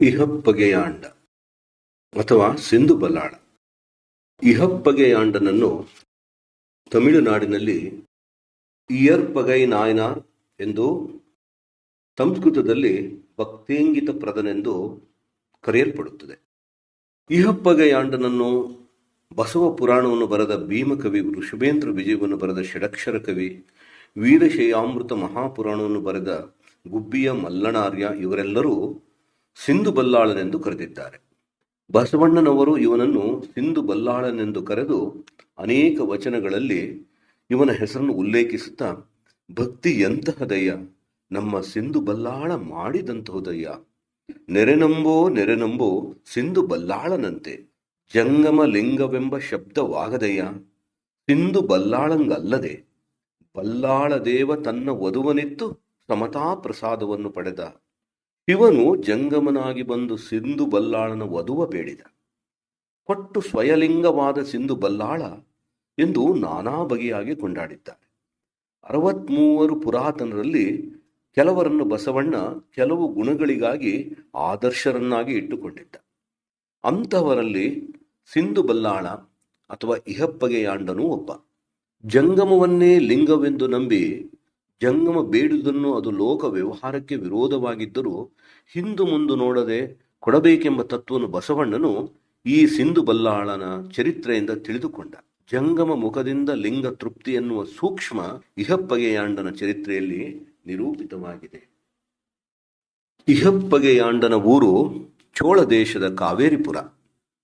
ಇಹಪ್ಪಗೆಯಾಂಡ ಅಥವಾ ಸಿಂಧು ಬಲ್ಲಾಳ. ಇಹಪ್ಪಗೆಯಾಂಡನನ್ನು ತಮಿಳುನಾಡಿನಲ್ಲಿ ಇಯರ್ಪಗೈ ನಾಯನಾರ್ ಎಂದು ಸಂಸ್ಕೃತದಲ್ಲಿ ಭಕ್ತೇಂಗಿತ ಪ್ರದನೆಂದು ಕರೆಯಲ್ಪಡುತ್ತದೆ. ಇಹಪ್ಪಗೆಯಾಂಡನನ್ನು ಬಸವ ಪುರಾಣವನ್ನು ಬರೆದ ಭೀಮಕವಿ ಋಷಭೇಂದ್ರ ವಿಜಯವನ್ನು ಬರೆದ ಷಡಕ್ಷರ ಕವಿ ವೀರಶಯಾಮೃತ ಮಹಾಪುರಾಣವನ್ನು ಬರೆದ ಗುಬ್ಬಿಯ ಮಲ್ಲಣಾರ್ಯ ಇವರೆಲ್ಲರೂ ಸಿಂಧು ಬಲ್ಲಾಳನೆಂದು ಕರೆದಿದ್ದಾರೆ. ಬಸವಣ್ಣನವರು ಇವನನ್ನು ಸಿಂಧು ಬಲ್ಲಾಳನೆಂದು ಕರೆದು ಅನೇಕ ವಚನಗಳಲ್ಲಿ ಇವನ ಹೆಸರನ್ನು ಉಲ್ಲೇಖಿಸುತ್ತಾ, ಭಕ್ತಿ ಎಂತಹದಯ್ಯ ನಮ್ಮ ಸಿಂಧು ಬಲ್ಲಾಳ ಮಾಡಿದಂತಹದಯ್ಯ ನೆರೆನಂಬೋ ನೆರೆನಂಬೋ ಸಿಂಧು ಬಲ್ಲಾಳನಂತೆ, ಜಂಗಮ ಲಿಂಗವೆಂಬ ಶಬ್ದವಾಗದಯ್ಯ ಸಿಂಧು ಬಲ್ಲಾಳಂಗಲ್ಲದೆ, ಬಲ್ಲಾಳ ದೇವ ತನ್ನ ವಧುವನಿತ್ತು ಸಮತಾ ಪ್ರಸಾದವನ್ನು ಪಡೆದ. ಶಿವನು ಜಂಗಮನಾಗಿ ಬಂದು ಸಿಂಧು ಬಲ್ಲಾಳನ ವಧುವ ಬೇಡಿದ. ಕೊಟ್ಟು ಸ್ವಯಲಿಂಗವಾದ ಸಿಂಧು ಬಲ್ಲಾಳ ಎಂದು ನಾನಾ ಬಗೆಯಾಗಿ ಕೊಂಡಾಡಿದ್ದಾರೆ. ಅರವತ್ಮೂವರು ಪುರಾತನರಲ್ಲಿ ಕೆಲವರನ್ನು ಬಸವಣ್ಣ ಕೆಲವು ಗುಣಗಳಿಗಾಗಿ ಆದರ್ಶರನ್ನಾಗಿ ಇಟ್ಟುಕೊಂಡಿದ್ದ. ಅಂಥವರಲ್ಲಿ ಸಿಂಧು ಬಲ್ಲಾಳ ಅಥವಾ ಇಹಪ್ಪಗೆಯಾಂಡನೂ ಒಬ್ಬ. ಜಂಗಮವನ್ನೇ ಲಿಂಗವೆಂದು ನಂಬಿ ಜಂಗಮ ಬೇಡುವುದನ್ನು ಅದು ಲೋಕ ವ್ಯವಹಾರಕ್ಕೆ ವಿರೋಧವಾಗಿದ್ದರೂ ಹಿಂದು ಮುಂದು ನೋಡದೆ ಕೊಡಬೇಕೆಂಬ ತತ್ವವನ್ನು ಬಸವಣ್ಣನು ಈ ಸಿಂಧು ಬಲ್ಲಾಳನ ಚರಿತ್ರೆಯಿಂದ ತಿಳಿದುಕೊಂಡ. ಜಂಗಮ ಮುಖದಿಂದ ಲಿಂಗ ತೃಪ್ತಿ ಎನ್ನುವ ಸೂಕ್ಷ್ಮ ಇಹಪ್ಪಗೆಯಾಂಡನ ಚರಿತ್ರೆಯಲ್ಲಿ ನಿರೂಪಿತವಾಗಿದೆ. ಇಹಪ್ಪಗೆಯಾಂಡನ ಊರು ಚೋಳ ದೇಶದ ಕಾವೇರಿಪುರ.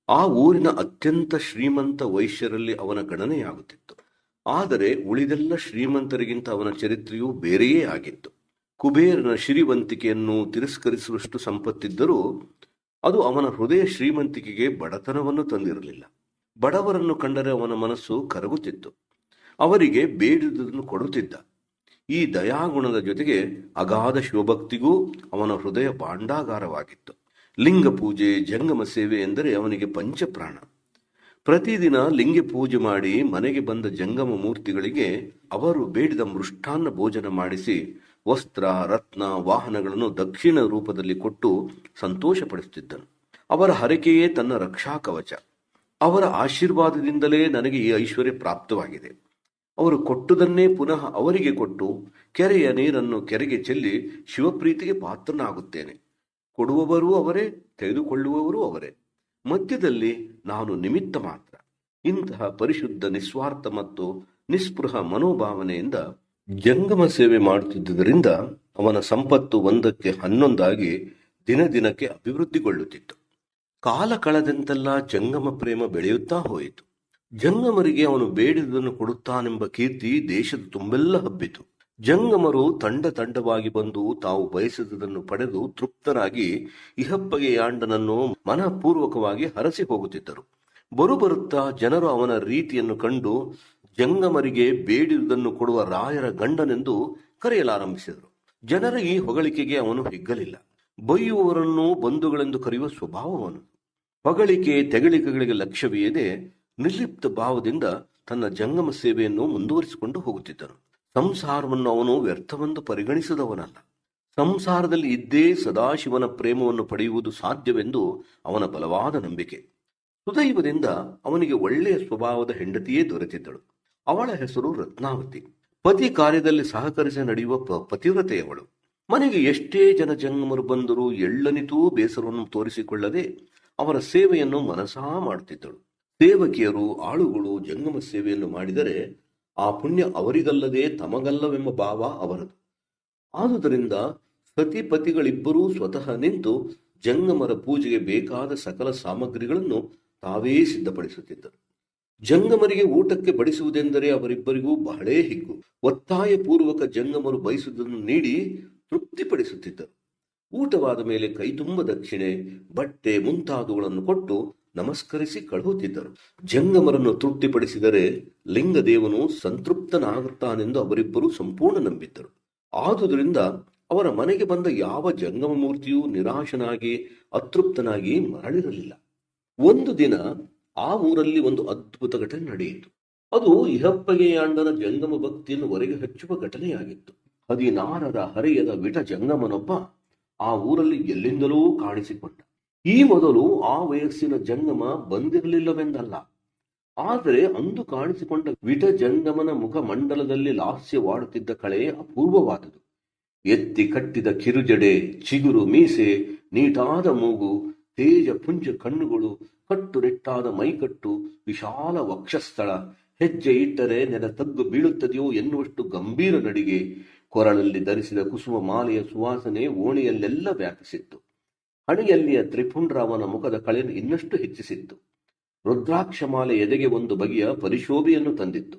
ಆ ಊರಿನ ಅತ್ಯಂತ ಶ್ರೀಮಂತ ವೈಶ್ಯರಲ್ಲಿ ಅವನ ಗಣನೆಯಾಗುತ್ತಿತ್ತು. ಆದರೆ ಉಳಿದೆಲ್ಲ ಶ್ರೀಮಂತರಿಗಿಂತ ಅವನ ಚರಿತ್ರೆಯೂ ಬೇರೆಯೇ ಆಗಿತ್ತು. ಕುಬೇರನ ಶ್ರೀವಂತಿಕೆಯನ್ನು ತಿರಸ್ಕರಿಸುವಷ್ಟು ಸಂಪತ್ತಿದ್ದರೂ ಅದು ಅವನ ಹೃದಯ ಶ್ರೀಮಂತಿಕೆಗೆ ಬಡತನವನ್ನು ತಂದಿರಲಿಲ್ಲ. ಬಡವರನ್ನು ಕಂಡರೆ ಅವನ ಮನಸ್ಸು ಕರಗುತ್ತಿತ್ತು. ಅವರಿಗೆ ಬೇಡಿದುದನ್ನು ಕೊಡುತ್ತಿದ್ದ. ಈ ದಯಾಗುಣದ ಜೊತೆಗೆ ಅಗಾಧ ಶಿವಭಕ್ತಿಗೂ ಅವನ ಹೃದಯ ಭಾಂಡಾಗಾರವಾಗಿತ್ತು ಲಿಂಗ ಪೂಜೆ, ಜಂಗಮ ಸೇವೆ ಎಂದರೆ ಅವನಿಗೆ ಪಂಚಪ್ರಾಣ. ಪ್ರತಿದಿನ ಲಿಂಗ ಪೂಜೆ ಮಾಡಿ ಮನೆಗೆ ಬಂದ ಜಂಗಮ ಮೂರ್ತಿಗಳಿಗೆ ಅವರು ಬೇಡಿದ ಮೃಷ್ಟಾನ್ನ ಭೋಜನ ಮಾಡಿಸಿ ವಸ್ತ್ರ, ರತ್ನ, ವಾಹನಗಳನ್ನು ದಕ್ಷಿಣ ರೂಪದಲ್ಲಿ ಕೊಟ್ಟು ಸಂತೋಷಪಡಿಸುತ್ತಿದ್ದನು. ಅವರ ಹರಕೆಯೇ ತನ್ನ ರಕ್ಷಾ ಕವಚ. ಅವರ ಆಶೀರ್ವಾದದಿಂದಲೇ ನನಗೆ ಈ ಐಶ್ವರ್ಯ ಪ್ರಾಪ್ತವಾಗಿದೆ. ಅವರು ಕೊಟ್ಟುದನ್ನೇ ಪುನಃ ಅವರಿಗೆ ಕೊಟ್ಟು ಕೆರೆಯ ನೀರನ್ನು ಕೆರೆಗೆ ಚೆಲ್ಲಿ ಶಿವಪ್ರೀತಿಗೆ ಪಾತ್ರನಾಗುತ್ತೇನೆ. ಕೊಡುವವರೂ ಅವರೇ, ತೆಗೆದುಕೊಳ್ಳುವವರೂ ಅವರೇ. ಮಧ್ಯದಲ್ಲಿ ನಾನು ನಿಮಿತ್ತ ಮಾತ್ರ. ಇಂತಹ ಪರಿಶುದ್ಧ, ನಿಸ್ವಾರ್ಥ ಮತ್ತು ನಿಸ್ಪೃಹ ಮನೋಭಾವನೆಯಿಂದ ಜಂಗಮ ಸೇವೆ ಮಾಡುತ್ತಿದ್ದುದರಿಂದ ಅವನ ಸಂಪತ್ತು ಒಂದಕ್ಕೆ ಹನ್ನೊಂದಾಗಿ ದಿನ ದಿನಕ್ಕೆ ಅಭಿವೃದ್ಧಿಗೊಳ್ಳುತ್ತಿತ್ತು. ಕಾಲ ಕಳೆದಂತೆಲ್ಲ ಜಂಗಮ ಪ್ರೇಮ ಬೆಳೆಯುತ್ತಾ ಹೋಯಿತು. ಜಂಗಮರಿಗೆ ಅವನು ಬೇಡಿದುದನ್ನು ಕೊಡುತ್ತಾನೆಂಬ ಕೀರ್ತಿ ದೇಶದ ತುಂಬೆಲ್ಲ ಹಬ್ಬಿತು. ಜಂಗಮರು ತಂಡ ತಂಡವಾಗಿ ಬಂದು ತಾವು ಬಯಸಿದುದನ್ನು ಪಡೆದು ತೃಪ್ತರಾಗಿ ಇಹಪ್ಪಗೆ ಯಾಂಡನನ್ನು ಮನಪೂರ್ವಕವಾಗಿ ಹರಸಿ ಹೋಗುತ್ತಿದ್ದರು. ಬರುಬರುತ್ತಾ ಜನರು ಅವನ ರೀತಿಯನ್ನು ಕಂಡು ಜಂಗಮರಿಗೆ ಬೇಡಿದುದನ್ನು ಕೊಡುವ ರಾಯರ ಗಂಡನೆಂದು ಕರೆಯಲಾರಂಭಿಸಿದರು. ಜನರ ಈ ಹೊಗಳಿಕೆಗೆ ಅವನು ಹಿಗ್ಗಲಿಲ್ಲ. ಬೈಯುವವರನ್ನು ಬಂಧುಗಳೆಂದು ಕರೆಯುವ ಸ್ವಭಾವವನು. ಹೊಗಳಿಕೆ ತೆಗಳಿಕೆಗಳಿಗೆ ಲಕ್ಷ್ಯವಿಯದೆ ನಿರ್ಲಿಪ್ತ ಭಾವದಿಂದ ತನ್ನ ಜಂಗಮ ಸೇವೆಯನ್ನು ಮುಂದುವರಿಸಿಕೊಂಡು ಹೋಗುತ್ತಿದ್ದನು ಸಂಸಾರವನ್ನು ಅವನು ವ್ಯರ್ಥವೆಂದು ಪರಿಗಣಿಸಿದವನಲ್ಲ. ಸಂಸಾರದಲ್ಲಿ ಇದ್ದೇ ಸದಾಶಿವನ ಪ್ರೇಮವನ್ನು ಪಡೆಯುವುದು ಸಾಧ್ಯವೆಂದು ಅವನ ಬಲವಾದ ನಂಬಿಕೆ. ಸುದೈವದಿಂದ ಅವನಿಗೆ ಒಳ್ಳೆಯ ಸ್ವಭಾವದ ಹೆಂಡತಿಯೇ ದೊರೆತಿದ್ದಳು. ಅವಳ ಹೆಸರು ರತ್ನಾವತಿ. ಪತಿ ಕಾರ್ಯದಲ್ಲಿ ಸಹಕರಿಸಿ ನಡೆಯುವ ಪತಿವ್ರತೆಯವಳು ಮನೆಗೆ ಎಷ್ಟೇ ಜನ ಜಂಗಮರು ಬಂದರೂ ಎಳ್ಳನಿತೂ ಬೇಸರವನ್ನು ತೋರಿಸಿಕೊಳ್ಳದೆ ಅವರ ಸೇವೆಯನ್ನು ಮನಸಾ ಮಾಡುತ್ತಿದ್ದಳು. ಸೇವಕಿಯರು, ಆಳುಗಳು ಜಂಗಮ ಸೇವೆಯನ್ನು ಮಾಡಿದರೆ ಆ ಪುಣ್ಯ ಅವರಿಗಲ್ಲದೆ ತಮಗಲ್ಲವೆಂಬ ಭಾವ ಅವರದು. ಆದುದರಿಂದ ಸತಿಪತಿಗಳಿಬ್ಬರೂ ಸ್ವತಃ ನಿಂತು ಜಂಗಮರ ಪೂಜೆಗೆ ಬೇಕಾದ ಸಕಲ ಸಾಮಗ್ರಿಗಳನ್ನು ತಾವೇ ಸಿದ್ಧಪಡಿಸುತ್ತಿದ್ದರು. ಜಂಗಮರಿಗೆ ಊಟಕ್ಕೆ ಬಡಿಸುವುದೆಂದರೆ ಅವರಿಬ್ಬರಿಗೂ ಬಹಳೇ ಹಿಗ್ಗು. ಒತ್ತಾಯ ಪೂರ್ವಕ ಜಂಗಮರು ಬಯಸುವುದನ್ನು ನೀಡಿ ತೃಪ್ತಿಪಡಿಸುತ್ತಿದ್ದರು. ಊಟವಾದ ಮೇಲೆ ಕೈತುಂಬ ದಕ್ಷಿಣೆ, ಬಟ್ಟೆ ಮುಂತಾದವುಗಳನ್ನು ಕೊಟ್ಟು ನಮಸ್ಕರಿಸಿ ಕಳುಹುತ್ತಿದ್ದರು ಜಂಗಮರನ್ನು ತೃಪ್ತಿಪಡಿಸಿದರೆ ಲಿಂಗದೇವನು ಸಂತೃಪ್ತನಾಗುತ್ತಾನೆಂದು ಅವರಿಬ್ಬರು ಸಂಪೂರ್ಣ ನಂಬಿದ್ದರು. ಆದುದರಿಂದ ಅವರ ಮನೆಗೆ ಬಂದ ಯಾವ ಜಂಗಮ ಮೂರ್ತಿಯೂ ನಿರಾಶನಾಗಿ, ಅತೃಪ್ತನಾಗಿ ಮರಳಿರಲಿಲ್ಲ. ಒಂದು ದಿನ ಆ ಊರಲ್ಲಿ ಒಂದು ಅದ್ಭುತ ಘಟನೆ ನಡೆಯಿತು. ಅದು ಇಹಪ್ಪಗೆಯಾಂಡನ ಜಂಗಮ ಭಕ್ತಿಯನ್ನು ಹೊರಗೆ ಹಚ್ಚುವ ಘಟನೆಯಾಗಿತ್ತು. ಹದಿನಾರರ ಹರೆಯದ ವಿಟ ಜಂಗಮನೊಬ್ಬ ಆ ಊರಲ್ಲಿ ಎಲ್ಲಿಂದಲೂ ಕಾಣಿಸಿಕೊಂಡ. ಈ ಮೊದಲು ಆ ವಯಸ್ಸಿನ ಜಂಗಮ ಬಂದಿರಲಿಲ್ಲವೆಂದಲ್ಲ. ಆದರೆ ಅಂದು ಕಾಣಿಸಿಕೊಂಡ ವಿಟ ಜಂಗಮನ ಮುಖಮಂಡಲದಲ್ಲಿ ಲಾಸ್ಯವಾಡುತ್ತಿದ್ದ ಕಳೆ ಅಪೂರ್ವವಾದುದು. ಎತ್ತಿ ಕಟ್ಟಿದ ಕಿರುಜಡೆ, ಚಿಗುರು, ಮೀಸೆ, ನೀಟಾದ ಮೂಗು, ತೇಜ, ಪುಂಜ ಕಣ್ಣುಗಳು ಕಟ್ಟುನಿಟ್ಟಾದ ಮೈಕಟ್ಟು ವಿಶಾಲ ವಕ್ಷಸ್ಥಳ. ಹೆಜ್ಜೆ ಇಟ್ಟರೆ ನೆಲ ತಗ್ಗು ಬೀಳುತ್ತದೆಯೋ ಎನ್ನುವಷ್ಟು ಗಂಭೀರ ನಡಿಗೆ. ಕೊರಳಲ್ಲಿ ಧರಿಸಿದ ಕುಸುಮ ಮಾಲೆಯ ಸುವಾಸನೆ ಓಣಿಯಲ್ಲೆಲ್ಲ ವ್ಯಾಪಿಸಿತ್ತು. ಹಣೆಯಲ್ಲಿಯ ತ್ರಿಪುಂಡ್ರ ಅವನ ಮುಖದ ಕಳೆ ಇನ್ನಷ್ಟು ಹೆಚ್ಚಿಸಿತ್ತು. ರುದ್ರಾಕ್ಷ ಮಾಲೆ ಎದೆಗೆ ಒಂದು ಬಗೆಯ ಪರಿಶೋಭೆಯನ್ನು ತಂದಿತ್ತು.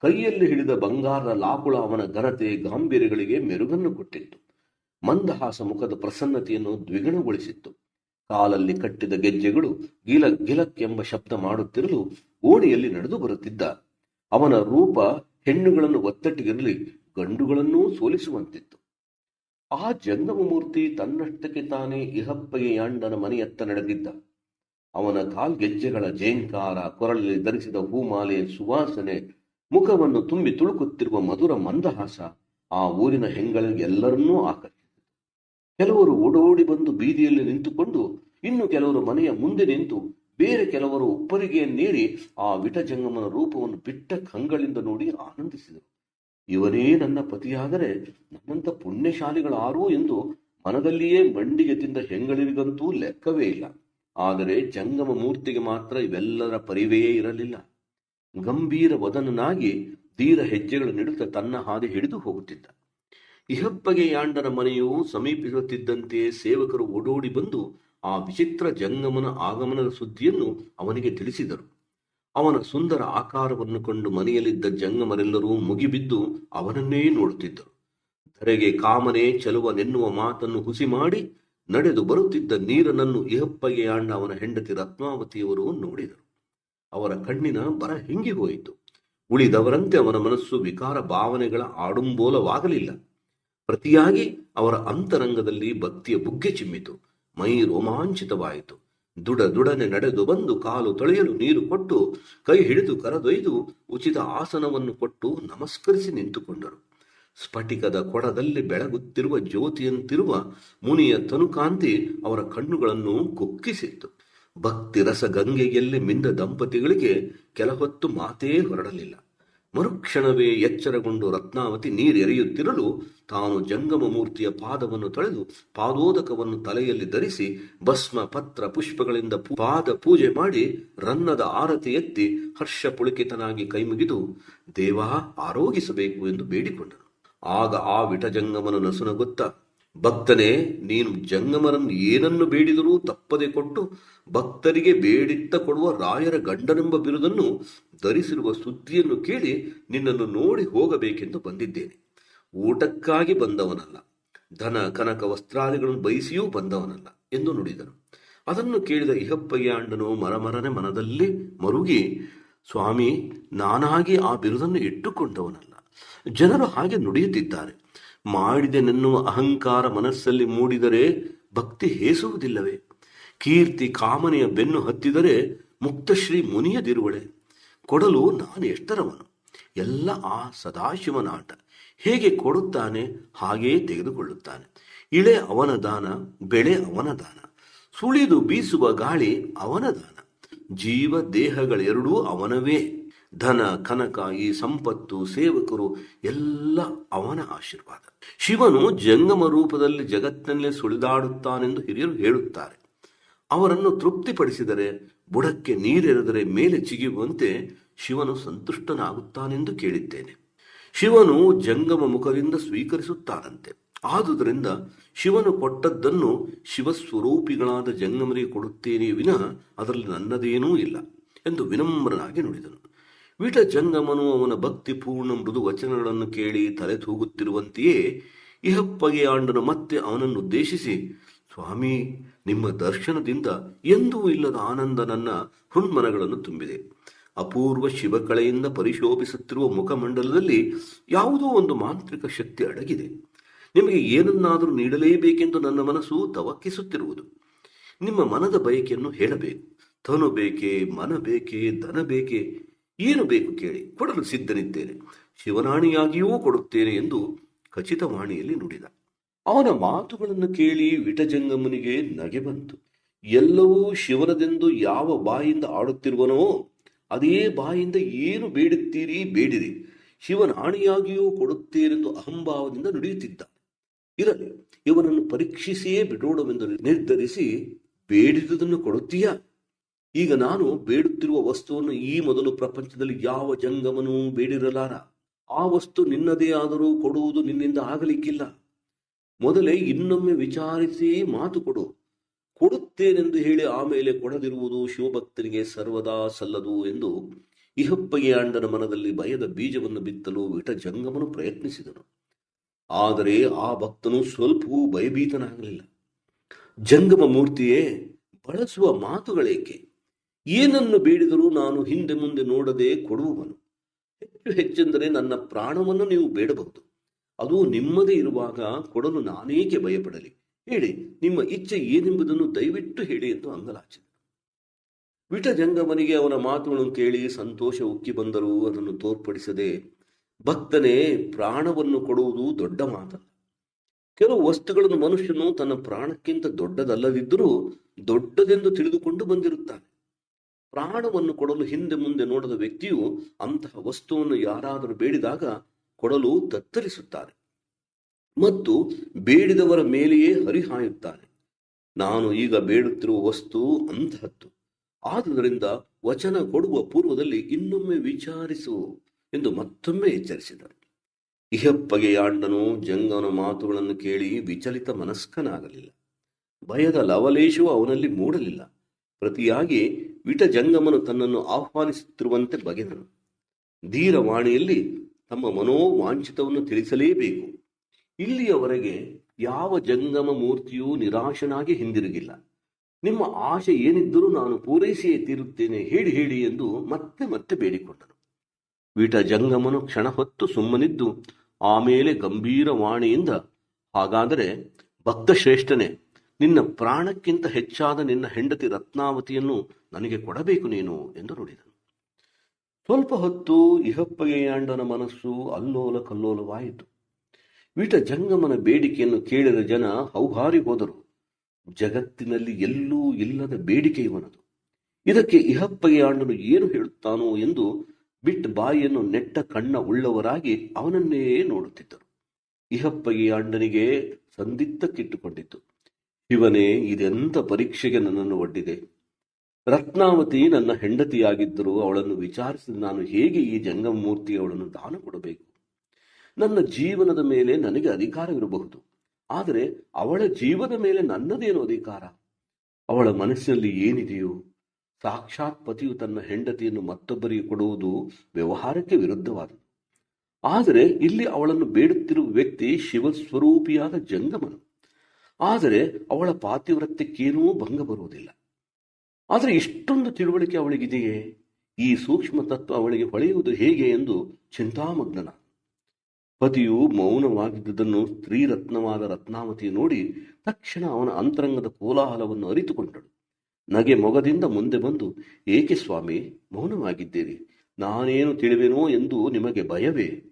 ಕೈಯಲ್ಲಿ ಹಿಡಿದ ಬಂಗಾರದ ಲಾಕುಳ ಅವನ ಘನತೆ ಗಾಂಭೀರ್ಯಗಳಿಗೆ ಮೆರುಗನ್ನು ಕೊಟ್ಟಿತ್ತು. ಮಂದಹಾಸ ಮುಖದ ಪ್ರಸನ್ನತೆಯನ್ನು ದ್ವಿಗುಣಗೊಳಿಸಿತ್ತು. ಕಾಲಲ್ಲಿ ಕಟ್ಟಿದ ಗೆಜ್ಜೆಗಳು ಗಿಲ ಗಿಲಕ್ ಎಂಬ ಶಬ್ದ ಮಾಡುತ್ತಿರಲು ಓಡಿಯಲ್ಲಿ ನಡೆದು ಬರುತ್ತಿದ್ದ. ಅವನ ರೂಪ ಹೆಣ್ಣುಗಳನ್ನು ಒತ್ತಟ್ಟಿಗಿರಲಿ ಗಂಡುಗಳನ್ನೂ ಸೋಲಿಸುವಂತಿತ್ತು. ಆ ಜಂಗಮಮೂರ್ತಿ ತನ್ನಷ್ಟಕ್ಕೆ ತಾನೇ ಇಹಪ್ಪಗೆಯಾಂಡನ ಮನೆಯತ್ತ ನಡೆದಿದ್ದ. ಅವನ ಕಾಲ್ಗೆಜ್ಜೆಗಳ ಜೇಂಕಾರ, ಕೊರಳಲ್ಲಿ ಧರಿಸಿದ ಹೂಮಾಲೆ, ಸುವಾಸನೆ, ಮುಖವನ್ನು ತುಂಬಿ ತುಳುಕುತ್ತಿರುವ ಮಧುರ ಮಂದಹಾಸ ಆ ಊರಿನ ಹೆಂಗಳಿಗೆಲ್ಲರನ್ನೂ ಆಕರ್ಷಿಸಿತು. ಕೆಲವರು ಓಡೋಡಿ ಬಂದು ಬೀದಿಯಲ್ಲಿ ನಿಂತುಕೊಂಡು ಇನ್ನು ಕೆಲವರು ಮನೆಯ ಮುಂದೆ ನಿಂತು ಬೇರೆ ಕೆಲವರು ಒಪ್ಪರಿಗೆಯನ್ನೇರಿ ಆ ವಿಟಜಂಗಮನ ರೂಪವನ್ನು ಬಿಟ್ಟ ಕಂಗಳಿಂದ ನೋಡಿ ಆನಂದಿಸಿದರು. ಇವನೇ ನನ್ನ ಪತಿಯಾದರೆ ನನ್ನಂತ ಪುಣ್ಯಶಾಲಿಗಳಾರು ಎಂದು ಮನದಲ್ಲಿಯೇ ಮಂಡಿಗೆ ತಿಂದ ಹೆಂಗಳಿಗಂತೂ ಲೆಕ್ಕವೇ ಇಲ್ಲ. ಆದರೆ ಜಂಗಮ ಮೂರ್ತಿಗೆ ಮಾತ್ರ ಇವೆಲ್ಲರ ಪರಿವೇ ಇರಲಿಲ್ಲ. ಗಂಭೀರ ವದನನಾಗಿ ಧೀರ ಹೆಜ್ಜೆಗಳು ನಿಡುತ್ತಾ ತನ್ನ ಹಾದಿ ಹಿಡಿದು ಹೋಗುತ್ತಿದ್ದ. ಇಹಪ್ಪಗೆ ಯಾಂಡನ ಮನೆಯು ಸಮೀಪಿಸುತ್ತಿದ್ದಂತೆ ಸೇವಕರು ಓಡೋಡಿ ಬಂದು ಆ ವಿಚಿತ್ರ ಜಂಗಮನ ಆಗಮನದ ಸುದ್ದಿಯನ್ನು ಅವನಿಗೆ ತಿಳಿಸಿದರು. ಅವನ ಸುಂದರ ಆಕಾರವನ್ನು ಕಂಡು ಮನೆಯಲ್ಲಿದ್ದ ಜಂಗಮರೆಲ್ಲರೂ ಮುಗಿಬಿದ್ದು ಅವನನ್ನೇ ನೋಡುತ್ತಿದ್ದರು. ಧರೆಗೆ ಕಾಮನೆ ಚೆಲುವನೆನ್ನುವ ಮಾತನ್ನು ಹುಸಿ ಮಾಡಿ ನಡೆದು ಬರುತ್ತಿದ್ದ ನೀರನನ್ನು ಇಹಪ್ಪಗೆ ಆಂಡ ಅವನ ಹೆಂಡತಿ ರತ್ನಾವತಿಯವರು ನೋಡಿದರು. ಅವರ ಕಣ್ಣಿನ ಬರ ಹಿಂಗಿ ಹೋಯಿತು ಉಳಿದವರಂತೆ ಅವನ ಮನಸ್ಸು ವಿಕಾರ ಭಾವನೆಗಳ ಆಡುಂಬೋಲವಾಗಲಿಲ್ಲ. ಪ್ರತಿಯಾಗಿ ಅವರ ಅಂತರಂಗದಲ್ಲಿ ಭಕ್ತಿಯ ಬುಗ್ಗೆ ಚಿಮ್ಮಿತು. ಮೈ ರೋಮಾಂಚಿತವಾಯಿತು. ದುಡ ದುಡನೆ ನಡೆದು ಬಂದು ಕಾಲು ತೊಳೆಯಲು ನೀರು ಕೊಟ್ಟು ಕೈ ಹಿಡಿದು ಕರೆದೊಯ್ದು ಉಚಿತ ಆಸನವನ್ನು ಕೊಟ್ಟು ನಮಸ್ಕರಿಸಿ ನಿಂತುಕೊಂಡರು. ಸ್ಫಟಿಕದ ಕೊಡದಲ್ಲಿ ಬೆಳಗುತ್ತಿರುವ ಜ್ಯೋತಿಯಂತಿರುವ ಮುನಿಯ ತನುಕಾಂತಿ ಅವರ ಕಣ್ಣುಗಳನ್ನು ಕುಕ್ಕಿಸಿತ್ತು. ಭಕ್ತಿ ರಸ ಗಂಗೆಯಲ್ಲಿ ಮಿಂದ ದಂಪತಿಗಳಿಗೆ ಕೆಲಹೊತ್ತು ಮಾತೇ ಹೊರಡಲಿಲ್ಲ. ಮರುಕ್ಷಣವೇ ಎಚ್ಚರಗೊಂಡು ರತ್ನಾವತಿ ನೀರೆರೆಯುತ್ತಿರಲು ತಾನು ಜಂಗಮ ಮೂರ್ತಿಯ ಪಾದವನ್ನು ತೊಳೆದು ಪಾದೋದಕವನ್ನು ತಲೆಯಲ್ಲಿ ಧರಿಸಿ ಭಸ್ಮ ಪತ್ರ ಪುಷ್ಪಗಳಿಂದ ಪಾದ ಪೂಜೆ ಮಾಡಿ ರನ್ನದ ಆರತಿ ಎತ್ತಿ ಹರ್ಷ ಪುಳಕಿತನಾಗಿ ಕೈಮುಗಿದು, ದೇವ, ಆರೋಗಿಸಬೇಕು ಎಂದು ಬೇಡಿಕೊಂಡನು. ಆಗ ಆ ವಿಟಜಂಗಮನ ನಸುನಗುತ್ತ ಭಕ್ತನೇ, ನೀನು ಜಂಗಮರನ್ನು ಏನನ್ನು ಬೇಡಿದರೂ ತಪ್ಪದೆ ಕೊಟ್ಟು ಭಕ್ತರಿಗೆ ಬೇಡಿತ್ತ ಕೊಡುವ ರಾಯರ ಗಂಡನೆಂಬ ಬಿರುದನ್ನು ಧರಿಸಿರುವ ಸುದ್ದಿಯನ್ನು ಕೇಳಿ ನಿನ್ನನ್ನು ನೋಡಿ ಹೋಗಬೇಕೆಂದು ಬಂದಿದ್ದೇನೆ. ಊಟಕ್ಕಾಗಿ ಬಂದವನಲ್ಲ, ಧನ, ಕನಕ, ವಸ್ತ್ರಾದಿಗಳನ್ನು ಬಯಸಿಯೂ ಬಂದವನಲ್ಲ ಎಂದು ನುಡಿದನು. ಅದನ್ನು ಕೇಳಿದ ಇಹಪ್ಪಯ್ಯಾಂಡನು ಮರಮರನೆ ಮನದಲ್ಲಿ ಮರುಗಿ, ಸ್ವಾಮಿ, ನಾನಾಗಿ ಆ ಬಿರುದನ್ನು ಇಟ್ಟುಕೊಂಡವನಲ್ಲ. ಜನರು ಹಾಗೆ ನುಡಿಯುತ್ತಿದ್ದಾರೆ. ಮಾಡಿದೆನೆನ್ನುವ ಅಹಂಕಾರ ಮನಸ್ಸಲ್ಲಿ ಮೂಡಿದರೆ ಭಕ್ತಿ ಹೇಸುವುದಿಲ್ಲವೇ? ಕೀರ್ತಿ ಕಾಮನೆಯ ಬೆನ್ನು ಹತ್ತಿದರೆ ಮುಕ್ತಶ್ರೀ ಮುನಿಯದಿರುವಳೆ. ಕೊಡಲು ನಾನು ಎಷ್ಟರವನು? ಎಲ್ಲ ಆ ಸದಾಶಿವನ ಆಟ ಹೇಗೆ ಕೊಡುತ್ತಾನೆ ಹಾಗೇ ತೆಗೆದುಕೊಳ್ಳುತ್ತಾನೆ. ಇಳೆ ಅವನ ದಾನ, ಬೆಳೆ ಅವನ ದಾನ. ಸುಳಿದು ಬೀಸುವ ಗಾಳಿ ಅವನ ದಾನ. ಜೀವ ದೇಹಗಳೆರಡೂ ಅವನವೇ. ಧನ ಕನಕ ಈ ಸಂಪತ್ತು, ಸೇವಕರು, ಎಲ್ಲ ಅವನ ಆಶೀರ್ವಾದ. ಶಿವನು ಜಂಗಮ ರೂಪದಲ್ಲಿ ಜಗತ್ತಿನಲ್ಲೇ ಸುಳಿದಾಡುತ್ತಾನೆಂದು ಹಿರಿಯರು ಹೇಳುತ್ತಾರೆ. ಅವರನ್ನು ತೃಪ್ತಿಪಡಿಸಿದರೆ, ಬುಡಕ್ಕೆ ನೀರೆರೆದರೆ ಮೇಲೆ ಚಿಗಿಯುವಂತೆ ಶಿವನು ಸಂತುಷ್ಟನಾಗುತ್ತಾನೆಂದು ಕೇಳಿದ್ದೇನೆ. ಶಿವನು ಜಂಗಮ ಮುಖದಿಂದ ಸ್ವೀಕರಿಸುತ್ತಾನಂತೆ. ಆದುದರಿಂದ ಶಿವನು ಕೊಟ್ಟದ್ದನ್ನು ಶಿವಸ್ವರೂಪಿಗಳಾದ ಜಂಗಮರಿಗೆ ಕೊಡುತ್ತೇನೆ ವಿನಃ ಅದರಲ್ಲಿ ನನ್ನದೇನೂ ಇಲ್ಲ ಎಂದು ವಿನಮ್ರನಾಗಿ ನುಡಿದನು. ವಿಟ ಜಂಗಮನು ಅವನ ಭಕ್ತಿಪೂರ್ಣ ಮೃದು ವಚನಗಳನ್ನು ಕೇಳಿ ತಲೆ ತೂಗುತ್ತಿರುವಂತೆಯೇ ಇಹಪ್ಪಗೆ ಆಂಡನು ಮತ್ತೆ ಅವನನ್ನು ಉದ್ದೇಶಿಸಿ ಸ್ವಾಮಿ, ನಿಮ್ಮ ದರ್ಶನದಿಂದ ಎಂದೂ ಇಲ್ಲದ ಆನಂದ ನನ್ನ ಹೃನ್ಮನಗಳನ್ನು ತುಂಬಿದೆ. ಅಪೂರ್ವ ಶಿವಕಳೆಯಿಂದ ಪರಿಶೋಭಿಸುತ್ತಿರುವ ಮುಖಮಂಡಲದಲ್ಲಿ ಯಾವುದೋ ಒಂದು ಮಾಂತ್ರಿಕ ಶಕ್ತಿ ಅಡಗಿದೆ. ನಿಮಗೆ ಏನನ್ನಾದರೂ ನೀಡಲೇಬೇಕೆಂದು ನನ್ನ ಮನಸ್ಸು ತವಕಿಸುತ್ತಿರುವುದು. ನಿಮ್ಮ ಮನದ ಬಯಕೆಯನ್ನು ಹೇಳಬೇಕು. ತನು ಬೇಕೇ, ಮನ ಬೇಕೆ, ಧನ ಬೇಕೇ ಏನು ಬೇಕು ಕೇಳಿ, ಕೊಡಲು ಸಿದ್ಧನಿದ್ದೇನೆ. ಶಿವನಾಣಿಯಾಗಿಯೂ ಕೊಡುತ್ತೇನೆ ಎಂದು ಖಚಿತವಾಣಿಯಲ್ಲಿ ನುಡಿದ. ಅವನ ಮಾತುಗಳನ್ನು ಕೇಳಿ ವಿಟಜಂಗಮನಿಗೆ ನಗೆ ಬಂತು. ಎಲ್ಲವೂ ಶಿವನದೆಂದು ಯಾವ ಬಾಯಿಂದ ಆಡುತ್ತಿರುವನೋ, ಅದೇ ಬಾಯಿಂದ ಏನು ಬೇಡುತ್ತೀರಿ ಬೇಡಿರಿ. ಶಿವನ ಆಣಿಯಾಗಿಯೂ ಕೊಡುತ್ತೇನೆಂದು ಅಹಂಭಾವದಿಂದ ನುಡಿಯುತ್ತಿದ್ದ. ಇರಲಿ, ಇವನನ್ನು ಪರೀಕ್ಷಿಸಿಯೇ ಬಿಡೋಣವೆಂದು ನಿರ್ಧರಿಸಿ ಬೇಡಿದುದನ್ನು ಕೊಡುತ್ತೀಯಾ? ಈಗ ನಾನು ಬೇಡುತ್ತಿರುವ ವಸ್ತುವನ್ನು ಈ ಮೊದಲು ಪ್ರಪಂಚದಲ್ಲಿ ಯಾವ ಜಂಗಮನೂ ಬೇಡಿರಲಾರ. ಆ ವಸ್ತು ನಿನ್ನದೇ ಆದರೂ ಕೊಡುವುದು ನಿನ್ನಿಂದ ಆಗಲಿಕ್ಕಿಲ್ಲ. ಮೊದಲೇ ಇನ್ನೊಮ್ಮೆ ವಿಚಾರಿಸಿ ಮಾತು ಕೊಡು. ಕೊಡುತ್ತೇನೆಂದು ಹೇಳಿ ಆಮೇಲೆ ಕೊಡದಿರುವುದು ಶಿವಭಕ್ತನಿಗೆ ಸರ್ವದಾ ಸಲ್ಲದು ಎಂದು ಇಹಪ್ಪಗೆ ಅಂಡನ ಮನದಲ್ಲಿ ಭಯದ ಬೀಜವನ್ನು ಬಿತ್ತಲು ವಿಟ ಜಂಗಮನು ಪ್ರಯತ್ನಿಸಿದನು. ಆದರೆ ಆ ಭಕ್ತನು ಸ್ವಲ್ಪವೂ ಭಯಭೀತನಾಗಲಿಲ್ಲ. ಜಂಗಮ ಮೂರ್ತಿಯೇ, ಬಳಸುವ ಮಾತುಗಳೇಕೆ? ಏನನ್ನು ಬೇಡಿದರೂ ನಾನು ಹಿಂದೆ ಮುಂದೆ ನೋಡದೆ ಕೊಡುವವನು. ಹೆಚ್ಚು ಹೆಚ್ಚೆಂದರೆ ನನ್ನ ಪ್ರಾಣವನ್ನು ನೀವು ಬೇಡಬಹುದು. ಅದು ನಿಮ್ಮದೇ ಇರುವಾಗ ಕೊಡಲು ನಾನೇಕೆ ಭಯಪಡಲಿ? ಹೇಳಿ, ನಿಮ್ಮ ಇಚ್ಛೆ ಏನೆಂಬುದನ್ನು ದಯವಿಟ್ಟು ಹೇಳಿ ಎಂದು ಅಂಗಲಾಚಿದ ವಿಠ ಜಂಗಮನಿಗೆ ಅವನ ಮಾತುಗಳನ್ನು ಕೇಳಿ ಸಂತೋಷ ಉಕ್ಕಿ ಬಂದರೂ ಅದನ್ನು ತೋರ್ಪಡಿಸದೆ, ಭಕ್ತನೇ, ಪ್ರಾಣವನ್ನು ಕೊಡುವುದು ದೊಡ್ಡ ಮಾತಲ್ಲ. ಕೆಲವು ವಸ್ತುಗಳನ್ನು ಮನುಷ್ಯನು ತನ್ನ ಪ್ರಾಣಕ್ಕಿಂತ ದೊಡ್ಡದಲ್ಲದಿದ್ದರೂ ದೊಡ್ಡದೆಂದು ತಿಳಿದುಕೊಂಡು ಬಂದಿರುತ್ತಾನೆ. ಪ್ರಾಣವನ್ನು ಕೊಡಲು ಹಿಂದೆ ಮುಂದೆ ನೋಡದ ವ್ಯಕ್ತಿಯು ಅಂತಹ ವಸ್ತುವನ್ನು ಯಾರಾದರೂ ಬೇಡಿದಾಗ ಕೊಡಲು ತತ್ತರಿಸುತ್ತಾನೆ ಮತ್ತು ಬೇಡಿದವರ ಮೇಲೆಯೇ ಹರಿಹಾಯುತ್ತಾನೆ ನಾನು ಈಗ ಬೇಡುತ್ತಿರುವ ವಸ್ತು ಅಂತಹದ್ದು. ಆದುದರಿಂದ ವಚನ ಕೊಡುವ ಪೂರ್ವದಲ್ಲಿ ಇನ್ನೊಮ್ಮೆ ವಿಚಾರಿಸು ಎಂದು ಮತ್ತೊಮ್ಮೆ ಎಚ್ಚರಿಸಿದರು. ಇಹಪ್ಪಗೆಯಾಂಡನು ಜಂಗನ ಮಾತುಗಳನ್ನು ಕೇಳಿ ವಿಚಲಿತ ಮನಸ್ಕನಾಗಲಿಲ್ಲ. ಭಯದ ಲವಲೇಶವು ಅವನಲ್ಲಿ ಮೂಡಲಿಲ್ಲ. ಪ್ರತಿಯಾಗಿ ವಿಟ ಜಂಗಮನು ತನ್ನನ್ನು ಆಹ್ವಾನಿಸುತ್ತಿರುವಂತೆ ಬಗೆದನು ಧೀರವಾಣಿಯಲ್ಲಿ ತಮ್ಮ ಮನೋವಾಂಛಿತವನ್ನು ತಿಳಿಸಲೇಬೇಕು. ಇಲ್ಲಿಯವರೆಗೆ ಯಾವ ಜಂಗಮ ಮೂರ್ತಿಯೂ ನಿರಾಶನಾಗಿ ಹಿಂದಿರುಗಿಲ್ಲ. ನಿಮ್ಮ ಆಶೆ ಏನಿದ್ದರೂ ನಾನು ಪೂರೈಸಿಯೇ ತೀರುತ್ತೇನೆ, ಹೇಳಿ ಹೇಳಿ ಎಂದು ಮತ್ತೆ ಮತ್ತೆ ಬೇಡಿಕೊಂಡನು ವಿಟ ಜಂಗಮನು ಕ್ಷಣ ಹೊತ್ತು ಸುಮ್ಮನಿದ್ದು ಆಮೇಲೆ ಗಂಭೀರ ವಾಣಿಯಿಂದ, ಹಾಗಾದರೆ ಭಕ್ತಶ್ರೇಷ್ಠನೇ ನಿನ್ನ ಪ್ರಾಣಕ್ಕಿಂತ ಹೆಚ್ಚಾದ ನಿನ್ನ ಹೆಂಡತಿ ರತ್ನಾವತಿಯನ್ನು ನನಗೆ ಕೊಡಬೇಕು ನೀನು ಎಂದು ನುಡಿದನು. ಸ್ವಲ್ಪ ಹೊತ್ತು ಇಹಪ್ಪಗೆಯಾಂಡನ ಮನಸ್ಸು ಅಲ್ಲೋಲ ಕಲ್ಲೋಲವಾಯಿತು. ವಿಟ ಜಂಗಮನ ಬೇಡಿಕೆಯನ್ನು ಕೇಳಿದ ಜನ ಹೌಹಾರಿ ಹೋದರು. ಜಗತ್ತಿನಲ್ಲಿ ಎಲ್ಲೂ ಇಲ್ಲದ ಬೇಡಿಕೆ ಇವನದು. ಇದಕ್ಕೆ ಇಹಪ್ಪಗೆಯಾಂಡನು ಏನು ಹೇಳುತ್ತಾನೋ ಎಂದು ಬಿಟ್ ಬಾಯಿಯನ್ನು ನೆಟ್ಟ ಕಣ್ಣ ಉಳ್ಳವರಾಗಿ ಅವನನ್ನೇ ನೋಡುತ್ತಿದ್ದರು. ಇಹಪ್ಪಗೆಯಾಂಡನಿಗೆ ಸಂದಿಗ್ಧಕ್ಕಿಟ್ಟುಕೊಂಡಿತ್ತು. ಶಿವನೇ ಇದೆಂಥ ಪರೀಕ್ಷೆಗೆ ನನ್ನನ್ನು ಒಡ್ಡಿದೆ? ರತ್ನಾವತಿ ನನ್ನ ಹೆಂಡತಿಯಾಗಿದ್ದರೂ ಅವಳನ್ನು ವಿಚಾರಿಸಿದ ನಾನು ಹೇಗೆ ಈ ಜಂಗಮೂರ್ತಿ ಅವಳನ್ನು ದಾನ ಕೊಡಬೇಕು? ನನ್ನ ಜೀವನದ ಮೇಲೆ ನನಗೆ ಅಧಿಕಾರವಿರಬಹುದು, ಆದರೆ ಅವಳ ಜೀವದ ಮೇಲೆ ನನ್ನದೇನು ಅಧಿಕಾರ? ಅವಳ ಮನಸ್ಸಿನಲ್ಲಿ ಏನಿದೆಯೋ? ಸಾಕ್ಷಾತ್ ಪತಿಯು ತನ್ನ ಹೆಂಡತಿಯನ್ನು ಮತ್ತೊಬ್ಬರಿಗೆ ಕೊಡುವುದು ವ್ಯವಹಾರಕ್ಕೆ ವಿರುದ್ಧವಾದ ಆದರೆ ಇಲ್ಲಿ ಅವಳನ್ನು ಬೇಡುತ್ತಿರುವ ವ್ಯಕ್ತಿ ಶಿವಸ್ವರೂಪಿಯಾದ ಜಂಗಮನು. ಆದರೆ ಅವಳ ಪಾತಿವ್ರತ್ಯಕ್ಕೇನೂ ಭಂಗ ಬರುವುದಿಲ್ಲ. ಆದರೆ ಇಷ್ಟೊಂದು ತಿಳುವಳಿಕೆ ಅವಳಿಗಿದೆಯೇ? ಈ ಸೂಕ್ಷ್ಮ ತತ್ವ ಅವಳಿಗೆ ಹೊಳೆಯುವುದು ಹೇಗೆ ಎಂದು ಚಿಂತಾಮಗ್ನನ. ಪತಿಯು ಮೌನವಾಗಿದ್ದುದನ್ನು ಸ್ತ್ರೀರತ್ನವಾದ ರತ್ನಾವತಿ ನೋಡಿ ತಕ್ಷಣ ಅವನ ಅಂತರಂಗದ ಕೋಲಾಹಲವನ್ನು ಅರಿತುಕೊಂಡಳು. ನಗೆ ಮೊಗದಿಂದ ಮುಂದೆ ಬಂದು, ಏಕೆ ಸ್ವಾಮಿ, ಮೌನವಾಗಿದ್ದೀರಿ? ನಾನೇನು ತಿಳಿವೆನೋ ಎಂದು ನಿಮಗೆ ಭಯವೇ?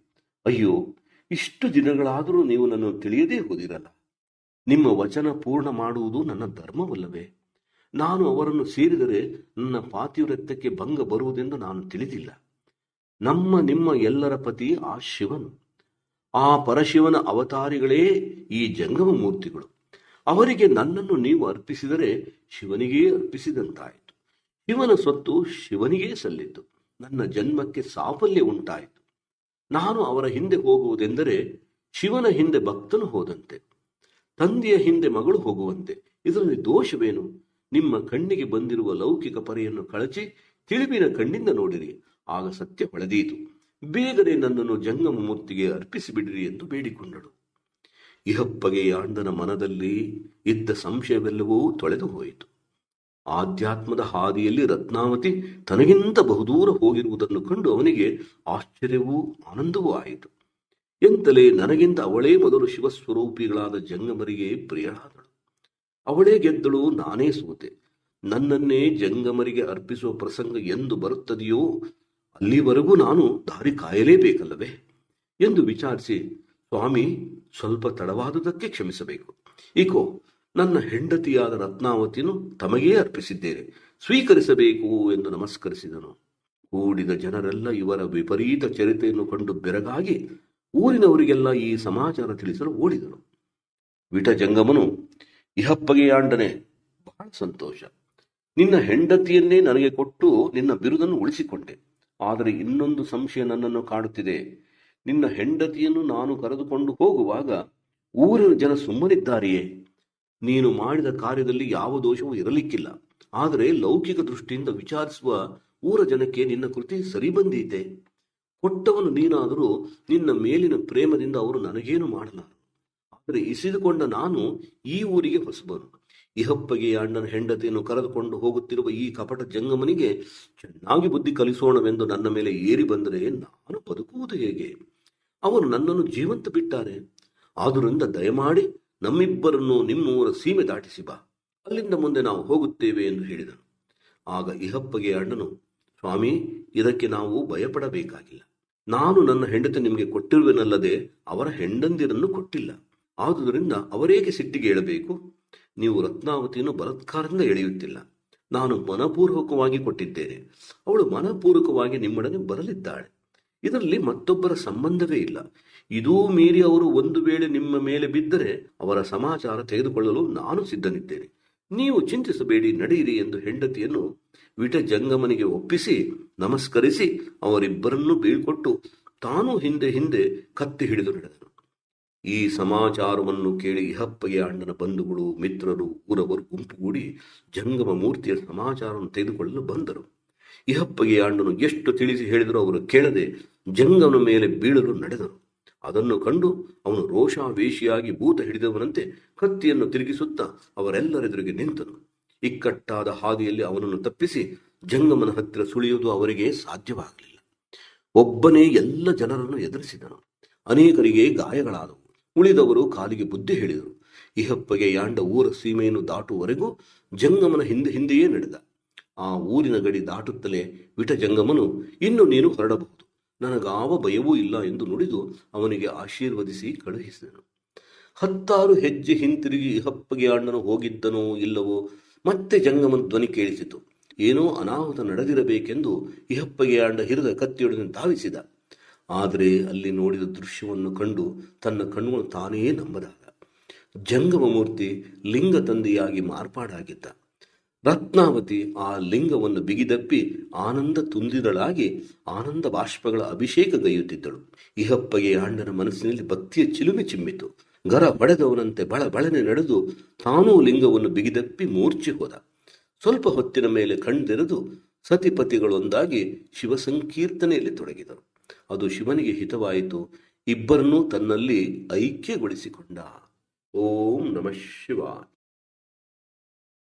ಅಯ್ಯೋ, ಇಷ್ಟು ದಿನಗಳಾದರೂ ನೀವು ನನ್ನನ್ನು ತಿಳಿಯದೇ ಹೋದಿರಲ್ಲ. ನಿಮ್ಮ ವಚನ ಪೂರ್ಣ ಮಾಡುವುದು ನನ್ನ ಧರ್ಮವಲ್ಲವೇ? ನಾನು ಅವರನ್ನು ಸೇರಿದರೆ ನನ್ನ ಪಾತಿವ್ರತ್ಯಕ್ಕೆ ಭಂಗ ಬರುವುದೆಂದು ನಾನು ತಿಳಿದಿಲ್ಲ. ನಮ್ಮ, ನಿಮ್ಮ ಎಲ್ಲರ ಪತಿ ಆ ಶಿವನು. ಆ ಪರಶಿವನ ಅವತಾರಿಗಳೇ ಈ ಜಂಗಮ ಮೂರ್ತಿಗಳು. ಅವರಿಗೆ ನನ್ನನ್ನು ನೀವು ಅರ್ಪಿಸಿದರೆ ಶಿವನಿಗೇ ಅರ್ಪಿಸಿದಂತಾಯಿತು. ಶಿವನ ಸ್ವತ್ತು ಶಿವನಿಗೇ ಸಲ್ಲಿತು. ನನ್ನ ಜನ್ಮಕ್ಕೆ ಸಾಫಲ್ಯ ಉಂಟಾಯಿತು. ನಾನು ಅವರ ಹಿಂದೆ ಹೋಗುವುದೆಂದರೆ ಶಿವನ ಹಿಂದೆ ಭಕ್ತನು ಹೋದಂತೆ. ತಂದೆಯ ಹಿಂದೆ ಮಗಳು ಹೋಗುವಂತೆ. ಇದರಲ್ಲಿ ದೋಷವೇನು? ನಿಮ್ಮ ಕಣ್ಣಿಗೆ ಬಂದಿರುವ ಲೌಕಿಕ ಪರೆಯನ್ನು ಕಳಚಿ ತಿಳಿವಿನ ಕಣ್ಣಿಂದ ನೋಡಿರಿ. ಆಗ ಸತ್ಯ ಹೊಳೆದೀತು. ಬೇಗನೆ ನನ್ನನ್ನು ಜಂಗಮ ಮೂರ್ತಿಗೆ ಅರ್ಪಿಸಿಬಿಡಿರಿ ಎಂದು ಬೇಡಿಕೊಂಡಳು. ಇಹಪ್ಪಗೆ ಆಂಡನ ಮನದಲ್ಲಿ ಇದ್ದ ಸಂಶಯವೆಲ್ಲವೂ ತೊಳೆದು ಹೋಯಿತು. ಆಧ್ಯಾತ್ಮದ ಹಾದಿಯಲ್ಲಿ ರತ್ನಾವತಿ ತನಗಿಂತ ಬಹುದೂರ ಹೋಗಿರುವುದನ್ನು ಕಂಡು ಅವನಿಗೆ ಆಶ್ಚರ್ಯವೂ ಆನಂದವೂ ಆಯಿತು. ಎಂತಲೇ ನನಗಿಂತ ಅವಳೇ ಮೊದಲು ಶಿವಸ್ವರೂಪಿಗಳಾದ ಜಂಗಮರಿಗೆ ಪ್ರಿಯಳಾದಳು. ಅವಳೇ ಗೆದ್ದಳು, ನಾನೇ ಸೋತೆ. ನನ್ನನ್ನೇ ಜಂಗಮರಿಗೆ ಅರ್ಪಿಸುವ ಪ್ರಸಂಗ ಎಂದು ಬರುತ್ತದೆಯೋ, ಅಲ್ಲಿವರೆಗೂ ನಾನು ದಾರಿ ಕಾಯಲೇಬೇಕಲ್ಲವೇ? ಎಂದು ವಿಚಾರಿಸಿ, ಸ್ವಾಮಿ, ಸ್ವಲ್ಪ ತಡವಾದುದಕ್ಕೆ ಕ್ಷಮಿಸಬೇಕು. ಈಕೋ, ನನ್ನ ಹೆಂಡತಿಯಾದ ರತ್ನಾವತಿಯನ್ನು ತಮಗೇ ಅರ್ಪಿಸಿದ್ದೇನೆ. ಸ್ವೀಕರಿಸಬೇಕು ಎಂದು ನಮಸ್ಕರಿಸಿದನು. ಕೂಡಿದ ಜನರೆಲ್ಲ ಇವರ ವಿಪರೀತ ಚರಿತೆಯನ್ನು ಕಂಡು ಬೆರಗಾಗಿ ಊರಿನವರಿಗೆಲ್ಲ ಈ ಸಮಾಚಾರ ತಿಳಿಸಲು ಓಡಿದರು ವಿಟಜಂಗಮನು ಇಹಪ್ಪಗೆಯಾಂಡನೆ ಬಹಳ ಸಂತೋಷ. ನಿನ್ನ ಹೆಂಡತಿಯನ್ನೇ ನನಗೆ ಕೊಟ್ಟು ನಿನ್ನ ಬಿರುದನ್ನು ಉಳಿಸಿಕೊಂಡೆ. ಆದರೆ ಇನ್ನೊಂದು ಸಂಶಯ ನನ್ನನ್ನು ಕಾಡುತ್ತಿದೆ. ನಿನ್ನ ಹೆಂಡತಿಯನ್ನು ನಾನು ಕರೆದುಕೊಂಡು ಹೋಗುವಾಗ ಊರಿನ ಜನ ಸುಮ್ಮನಿದ್ದಾರೆಯೇ? ನೀನು ಮಾಡಿದ ಕಾರ್ಯದಲ್ಲಿ ಯಾವ ದೋಷವೂ ಇರಲಿಕ್ಕಿಲ್ಲ. ಆದರೆ ಲೌಕಿಕ ದೃಷ್ಟಿಯಿಂದ ವಿಚಾರಿಸುವ ಊರ ಜನಕ್ಕೆ ನಿನ್ನ ಕೃತಿ ಸರಿ ಬಂದೀತೆ ಕೊಟ್ಟವನು ನೀನಾದರೂ ನಿನ್ನ ಮೇಲಿನ ಪ್ರೇಮದಿಂದ ಅವರು ನನಗೇನು ಮಾಡಲಾರು ಆದರೆ ಇಸಿದುಕೊಂಡ ನಾನು ಈ ಊರಿಗೆ ಹೊಸಬರು ಇಹಪ್ಪಗೆ ಅಣ್ಣನ ಹೆಂಡತಿಯನ್ನು ಕರೆದುಕೊಂಡು ಹೋಗುತ್ತಿರುವ ಈ ಕಪಟ ಜಂಗಮನಿಗೆ ಚೆನ್ನಾಗಿ ಬುದ್ಧಿ ಕಲಿಸೋಣವೆಂದು ನನ್ನ ಮೇಲೆ ಏರಿ ಬಂದರೆ ನಾನು ಬದುಕುವುದು ಹೇಗೆ? ಅವರು ನನ್ನನ್ನು ಜೀವಂತ ಬಿಟ್ಟಾರೆ. ಆದುದರಿಂದ ದಯಮಾಡಿ ನಮ್ಮಿಬ್ಬರನ್ನು ನಿಮ್ಮೂರ ಸೀಮೆ ದಾಟಿಸಿ ಬಾ. ಅಲ್ಲಿಂದ ಮುಂದೆ ನಾವು ಹೋಗುತ್ತೇವೆ ಎಂದು ಹೇಳಿದನು. ಆಗ ಇಹಪ್ಪಗೆ ಅಣ್ಣನು, ಸ್ವಾಮಿ, ಇದಕ್ಕೆ ನಾವು ಭಯಪಡಬೇಕಾಗಿಲ್ಲ. ನಾನು ನನ್ನ ಹೆಂಡತಿ ನಿಮಗೆ ಕೊಟ್ಟಿರುವೆನಲ್ಲದೆ ಅವರ ಹೆಂಡಂದಿರನ್ನು ಕೊಟ್ಟಿಲ್ಲ. ಆದುದರಿಂದ ಅವರೇಕೆ ಸಿಟ್ಟಿಗೆ ಏಳಬೇಕು? ನೀವು ರತ್ನಾವತಿಯನ್ನು ಬಲತ್ಕಾರದಿಂದ ಎಳೆಯುತ್ತಿಲ್ಲ. ನಾನು ಮನಪೂರ್ವಕವಾಗಿ ಕೊಟ್ಟಿದ್ದೇನೆ. ಅವಳು ಮನಪೂರ್ವಕವಾಗಿ ನಿಮ್ಮೊಡನೆ ಬರಲಿದ್ದಾಳೆ. ಇದರಲ್ಲಿ ಮತ್ತೊಬ್ಬರ ಸಂಬಂಧವೇ ಇಲ್ಲ. ಇದೂ ಮೀರಿ ಅವರು ಒಂದು ವೇಳೆ ನಿಮ್ಮ ಮೇಲೆ ಬಿದ್ದರೆ ಅವರ ಸಮಾಚಾರ ತೆಗೆದುಕೊಳ್ಳಲು ನಾನು ಸಿದ್ಧನಿದ್ದೇನೆ. ನೀವು ಚಿಂತಿಸಬೇಡಿ ನಡೆಯಿರಿ ಎಂದು ಹೆಂಡತಿಯನ್ನು ವಿಟ ಜಂಗಮನಿಗೆ ಒಪ್ಪಿಸಿ, ನಮಸ್ಕರಿಸಿ ಅವರಿಬ್ಬರನ್ನೂ ಬೀಳ್ಕೊಟ್ಟು ತಾನೂ ಹಿಂದೆ ಹಿಂದೆ ಕತ್ತಿ ಹಿಡಿದು ನಡೆದನು. ಈ ಸಮಾಚಾರವನ್ನು ಕೇಳಿ ಇಹಪ್ಪಗೆ ಅಣ್ಣನ ಬಂಧುಗಳು, ಮಿತ್ರರು ಊರವರು ಗುಂಪುಗೂಡಿ ಜಂಗಮ ಮೂರ್ತಿಯ ಸಮಾಚಾರವನ್ನು ತೆಗೆದುಕೊಳ್ಳಲು ಬಂದರು. ಇಹಪ್ಪಗೆ ಅಣ್ಣನು ಎಷ್ಟು ತಿಳಿಸಿ ಹೇಳಿದರೂ ಅವರು ಕೇಳದೆ ಜಂಗಮನ ಮೇಲೆ ಬೀಳಲು ನಡೆದರು. ಅದನ್ನು ಕಂಡು ಅವನು ರೋಷಾವೇಶಿಯಾಗಿ ಭೂತ ಹಿಡಿದವನಂತೆ ಕತ್ತಿಯನ್ನು ತಿರುಗಿಸುತ್ತಾ ಅವರೆಲ್ಲರೆದುರಿಗೆ ನಿಂತನು. ಇಕ್ಕಟ್ಟಾದ ಹಾದಿಯಲ್ಲಿ ಅವನನ್ನು ತಪ್ಪಿಸಿ ಜಂಗಮನ ಹತ್ತಿರ ಸುಳಿಯುವುದು ಅವರಿಗೆ ಸಾಧ್ಯವಾಗಲಿಲ್ಲ. ಒಬ್ಬನೇ ಎಲ್ಲ ಜನರನ್ನು ಎದುರಿಸಿದನು. ಅನೇಕರಿಗೆ ಗಾಯಗಳಾದವು. ಉಳಿದವರು ಕಾಲಿಗೆ ಬುದ್ಧಿ ಹೇಳಿದರು. ಇಹಪ್ಪಗೆ ಯಾಂಡ ಊರ ಸೀಮೆಯನ್ನು ದಾಟುವವರೆಗೂ ಜಂಗಮನ ಹಿಂದೆ ಹಿಂದೆಯೇ ನಡೆದ. ಆ ಊರಿನ ಗಡಿ ದಾಟುತ್ತಲೇ ವಿಟ ಜಂಗಮನು ಇನ್ನು ನೀನು ಹೊರಡಬಹುದು. ನನಗಾವ ಭಯವೂ ಇಲ್ಲ ಎಂದು ನುಡಿದು ಅವನಿಗೆ ಆಶೀರ್ವದಿಸಿ ಕಳುಹಿಸಿದನು. ಹತ್ತಾರು ಹೆಜ್ಜೆ ಹಿಂತಿರುಗಿ ಹಪ್ಪಗೆ ಅಣ್ಣನು ಹೋಗಿದ್ದನೋ ಇಲ್ಲವೋ ಮತ್ತೆ ಜಂಗಮನ ಧ್ವನಿ ಕೇಳಿಸಿತು. ಏನೋ ಅನಾಹುತ ನಡೆದಿರಬೇಕೆಂದು ಇಹಪ್ಪಗೆ ಅಂಡ ಹಿರಿದ ಕತ್ತಿಯೊಡನೆ ಧಾವಿಸಿದ. ಆದರೆ ಅಲ್ಲಿ ನೋಡಿದ ದೃಶ್ಯವನ್ನು ಕಂಡು ತನ್ನ ಕಣ್ಣುಗಳು ತಾನೇ ನಂಬದಾಗ. ಜಂಗಮ ಮೂರ್ತಿ ಲಿಂಗ ತಂದೆಯಾಗಿ ಮಾರ್ಪಾಡಾಗಿದ್ದ. ರತ್ನಾವತಿ ಆ ಲಿಂಗವನ್ನು ಬಿಗಿದಪ್ಪಿ ಆನಂದ ತುಂದಿದಳಾಗಿ ಆನಂದ ಬಾಷ್ಪಗಳ ಅಭಿಷೇಕಗೈಯುತ್ತಿದ್ದಳು ಇಹಪ್ಪಗೆ ಅಣ್ಣನ ಮನಸ್ಸಿನಲ್ಲಿ ಭಕ್ತಿಯ ಚಿಲುಮೆ ಚಿಮ್ಮಿತು. ಗರ ಬಡದವನಂತೆ ಬಳ ಬಳನೆ ನಡೆದು ತಾನೂ ಲಿಂಗವನ್ನು ಬಿಗಿದಪ್ಪಿ ಮೂರ್ಛೆ ಹೋದ. ಸ್ವಲ್ಪ ಹೊತ್ತಿನ ಮೇಲೆ ಕಣ್ದೆರೆದು ಸತಿಪತಿಗಳೊಂದಾಗಿ ಶಿವ ಸಂಕೀರ್ತನೆಯಲ್ಲಿ ತೊಡಗಿದರು. ಅದು ಶಿವನಿಗೆ ಹಿತವಾಯಿತು. ಇಬ್ಬರನ್ನೂ ತನ್ನಲ್ಲಿ ಐಕ್ಯಗೊಳಿಸಿಕೊಂಡ. ಓಂ ನಮಃ ಶಿವಾಯ.